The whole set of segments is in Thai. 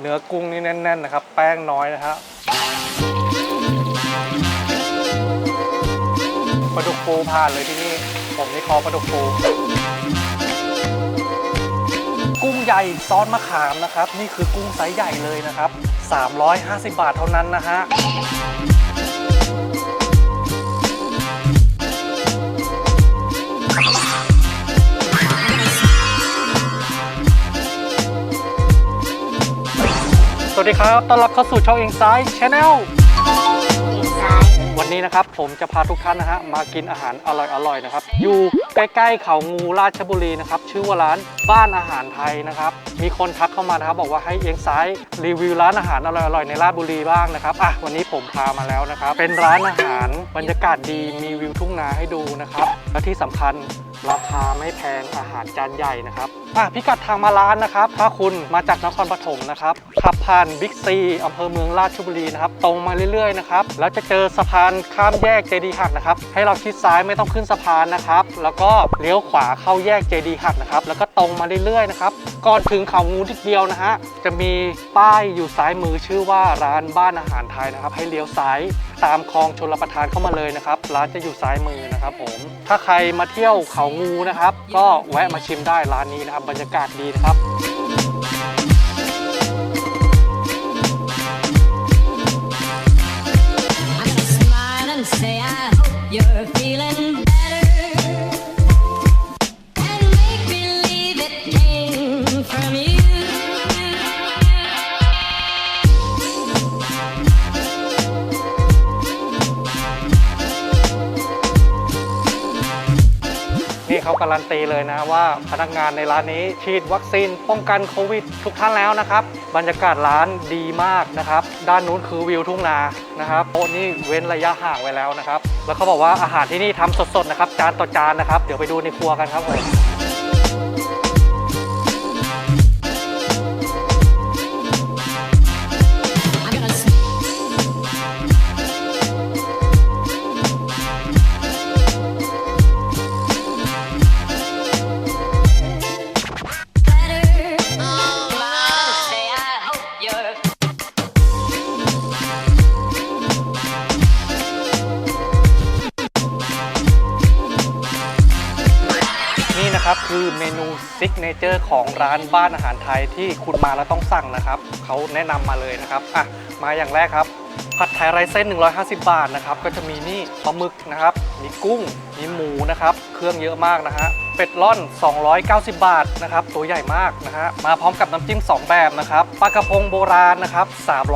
เนื้อกุ้งนี่แน่น ๆ นะครับ แป้งน้อยนะฮะปลาดุกฟูผ่านเลยที่นี่ ผมนี่คอปลาดุกฟูกุ้งใหญ่ซอสมะขามนะครับ นี่คือกุ้งไซส์ใหญ่เลยนะครับ 350 บาทเท่านั้นนะฮะ สวัสดีครับ ต้อนรับเข้าสู่ช่อง Inside Channel วันนี้นะครับผมจะพาทุกท่านนะฮะมากินอาหารอร่อยๆนะครับ อยู่ใกล้ๆเขางูราชบุรีนะครับ ชื่อว่าร้านบ้านอาหารไทยนะครับ มีคนทักเข้ามานะครับบอกว่าให้เอียงซ้ายรีวิวร้านอาหารอร่อยๆในราชบุรีบ้างนะครับอะวันนี้ผมพามาแล้วนะครับ เป็นร้านอาหารบรรยากาศดีมีวิวทุ่งนาให้ดูนะครับ และที่สำคัญ ราคาไม่แพงอาหารจานใหญ่นะครับอะพิกัดทางมาร้านนะครับ ถ้าคุณมาจากนครปฐมนะครับขับผ่านบิ๊กซีอำเภอเมืองราชบุรีนะครับตรงมาเรื่อยๆนะครับแล้วจะเจอสะพานข้ามแยกเจดีหักนะครับให้เราชิดซ้ายไม่ต้องขึ้นสะพานนะครับ แล้วก็เลี้ยวขวาเข้าแยกเจดีหักนะครับแล้วก็ตรงมาเรื่อยๆนะครับก่อนถึงเขางูทิดเดียวนะฮะจะมีป้ายอยู่ซ้ายมือชื่อว่าร้านบ้านอาหารไทยนะครับ ให้เลี้ยวซ้าย ตามคลองชลประทานเข้ามาเลยนะครับ ร้านจะอยู่ซ้ายมือนะครับผมถ้าใครมาเที่ยวเขางูนะครับ ก็แวะมาชิมได้ร้านนี้นะครับ บรรยากาศดีนะครับ นี่เขาการันตีเลยนะว่าพนักงานในร้านนี้ฉีดวัคซีนป้องกันโควิดทุกท่านแล้วนะครับ บรรยากาศร้านดีมากนะครับ ด้านนู้นคือวิวทุ่งนานะครับโต๊ะนี่เว้นระยะห่างไว้แล้วนะครับ แล้วเขาบอกว่าอาหารที่นี่ทำสดๆนะครับ จานต่อจานนะครับ เดี๋ยวไปดูในครัวกันครับผม นะครับคือเมนูซิกเนเจอร์ของร้านบ้านอาหารไทยที่คุณมาแล้วต้องสั่งนะครับเขาแนะนำมาเลยนะครับอะมาอย่างแรกครับ ผัดไทยไรเส้น 150 บาทนะครับก็จะมีนี่ปลาหมึกนะครับ มีกุ้งมีหมูนะครับ เครื่องเยอะมากนะฮะเป็ดร่อน 290 บาทนะครับ ตัวใหญ่มากนะฮะ มาพร้อมกับน้ำจิ้ม 2 แบบนะครับ ปลากระพงโบราณนะครับ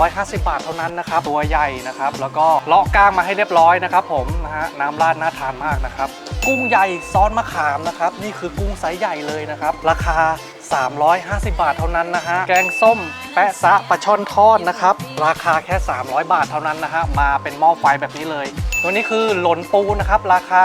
350 บาทเท่านั้นนะครับ ตัวใหญ่นะครับ แล้วก็เลาะก้างมาให้เรียบร้อยนะครับผมนะฮะ น้ำราดน่าทานมากนะครับ กุ้งใหญ่ซอสมะขามนะครับ นี่คือกุ้งไซส์ใหญ่เลยนะครับ ราคา 350 บาทเท่านั้นนะฮะ แกงส้ม แปะซะปลาช่อนทอดนะครับ ราคาแค่ 300 บาทเท่านั้นนะฮะ มาเป็นหม้อไฟแบบนี้เลย ตัวนี้คือหลนปูนะครับ ราคา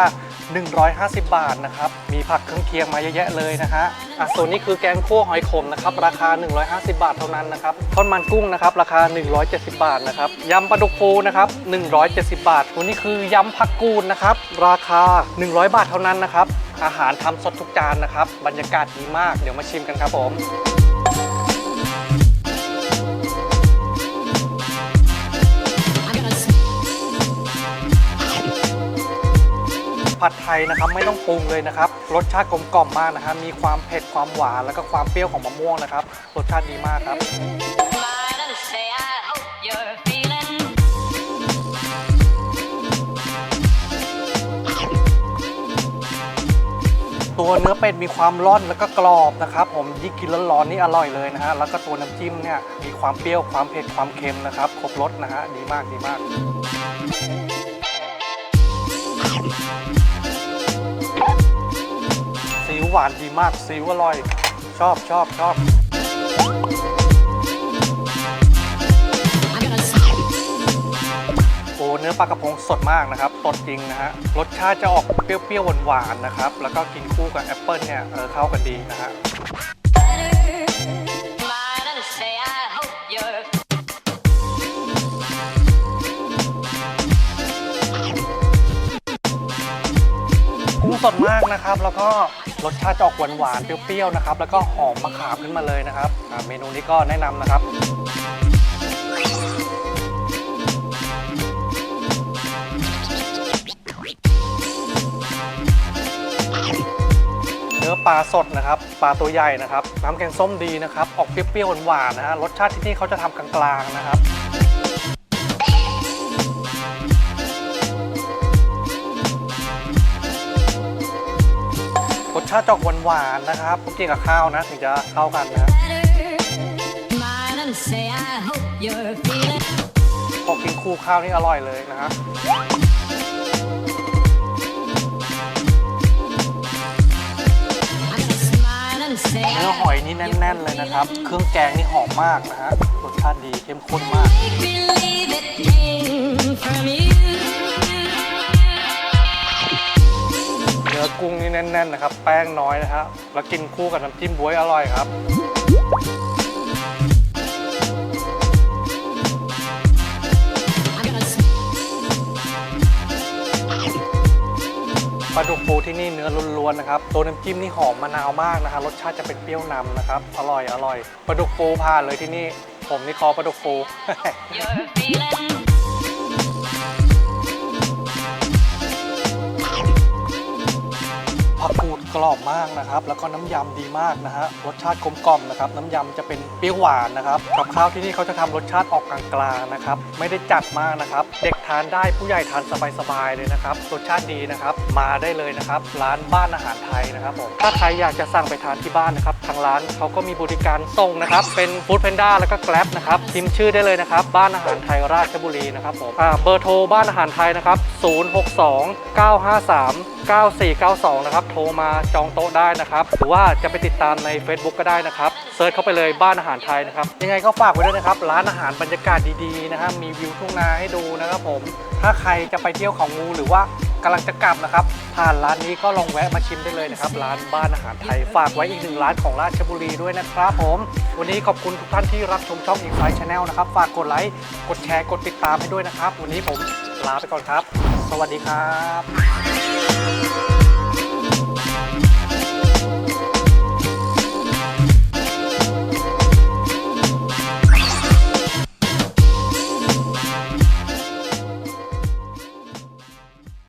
150 บาทนะครับ มีผักเครื่องเคียงมาเยอะแยะเลยนะฮะอะส่วนนี้คือแกงคั่วหอยขมนะครับ ราคา 150 บาทเท่านั้นนะครับทอดมันกุ้งนะครับ ราคา 170 บาทนะครับยำปลาดุกฟูนะครับ 170 บาทตัวนี้คือยำผักกูดนะครับ ราคา 100 บาทเท่านั้นนะครับ อาหารทำสดทุกจานนะครับ บรรยากาศดีมาก เดี๋ยวมาชิมกันครับผม ผัดไทยนะครับไม่ต้องปรุงเลยนะครับรสชาติกลมกล่อมมากนะครับมีความเผ็ดความหวานแล้วก็ความเปรี้ยวของมะม่วงนะครับรสชาติดีมากครับ ตัวเนื้อเป็ดมีความร่อนแล้วก็กรอบนะครับผมยิ่งกินร้อนๆนี่อร่อยเลยนะฮะแล้วก็ตัวน้ำจิ้มเนี่ยมีความเปรี้ยวความเผ็ดความเค็มนะครับครบรสนะฮะดีมากดีมาก หวานดีมากซีอิ๊วอร่อย ชอบชอบชอบ โอ้เนื้อปลากระพงสดมากนะครับสดจริงนะฮะ รสชาติจะออกเปรี้ยวๆหวานๆนะครับ แล้วก็กินคู่กับแอปเปิลเนี่ยเออเข้ากันดีนะฮะ กุ้งสดมากนะครับ แล้วก็ รสชาติจะออกหวานๆ เปรี้ยวๆ นะครับ แล้วก็หอมมะขามขึ้นมาเลยนะครับเมนูนี้ก็แนะนำนะครับ เนื้อปลาสดนะครับ ปลาตัวใหญ่นะครับ น้ำแกงส้มดีนะครับ ออกเปรี้ยวๆ หวานๆ นะฮะ รสชาติที่นี่เขาจะทำกลางๆ นะครับ สชาติจอกหวานๆนะครับต้องกินกับข้าวนะถึงจะเข้ากันนะครับ Smile and say, I hope you're feeling พอกินคู่ข้าวนี่อร่อยเลยนะฮะ I can smile and say, เนื้อ I หอยนี่แน่น ๆ เลยนะครับ เครื่องแกงนี่หอมมากนะฮะ รสชาติดีเข้มข้นมาก นื้อกุ้งนี่แน่นๆนะครับ แป้งน้อยนะฮะแล้วกินคู่กับน้ำจิ้มบ๊วยอร่อยครับปลาดุกปูที่นี่เนื้อล้วนๆนะครับ ตัวน้ำจิ้มนี่หอมมะนาวมากนะครับรสชาติจะเป็นเปรี้ยวนำนะครับ อร่อยอร่อยปลาดุกปูผ่านเลยที่นี่ ผมนี่คอปลาดุกปู กรอบมากนะครับ แล้วก็น้ำยำดีมากนะฮะ รสชาติกลมกล่อมนะครับ น้ำยำจะเป็นเปรี้ยวหวานนะครับ กับข้าวที่นี่เขาจะทำรสชาติออกกลางๆนะครับ ไม่ได้จัดมากนะครับ เด็กทานได้ผู้ใหญ่ทานสบายๆเลยนะครับ รสชาติดีนะครับ มาได้เลยนะครับ ร้านบ้านอาหารไทยนะครับผม ถ้าใครอยากจะสั่งไปทานที่บ้านนะครับ ทางร้านเขาก็มีบริการส่งนะครับ เป็นฟู้ดแพนด้าแล้วก็แกร็บนะครับ พิมพ์ชื่อได้เลยนะครับ บ้านอาหารไทยราชบุรีนะครับผมอ่าเบอร์โทรบ้านอาหารไทยนะครับ 062 953 9492 นะครับ โทรมาจองโต๊ะได้นะครับ หรือว่าจะไปติดตามใน Facebook ก็ได้นะครับเซิร์ชเข้าไปเลยบ้านอาหารไทยนะครับยังไงก็ฝากไว้ด้วยนะครับ ร้านอาหารบรรยากาศดีๆนะครับมีวิวทุ่งนาให้ดูนะครับผม ถ้าใครจะไปเที่ยวเขางูหรือว่ากำลังจะกลับนะครับ ผ่านร้านนี้ก็ลองแวะมาชิมได้เลยนะครับ ร้านบ้านอาหารไทยฝากไว้อีกหนึ่งร้านของราชบุรีด้วยนะครับผม วันนี้ขอบคุณทุกท่านที่รับชมช่องอีกไฟชาแนลนะครับ ฝากกดไลค์กดแชร์กดติดตามให้ด้วยนะครับ วันนี้ผมลาไปก่อนครับ สวัสดีครับ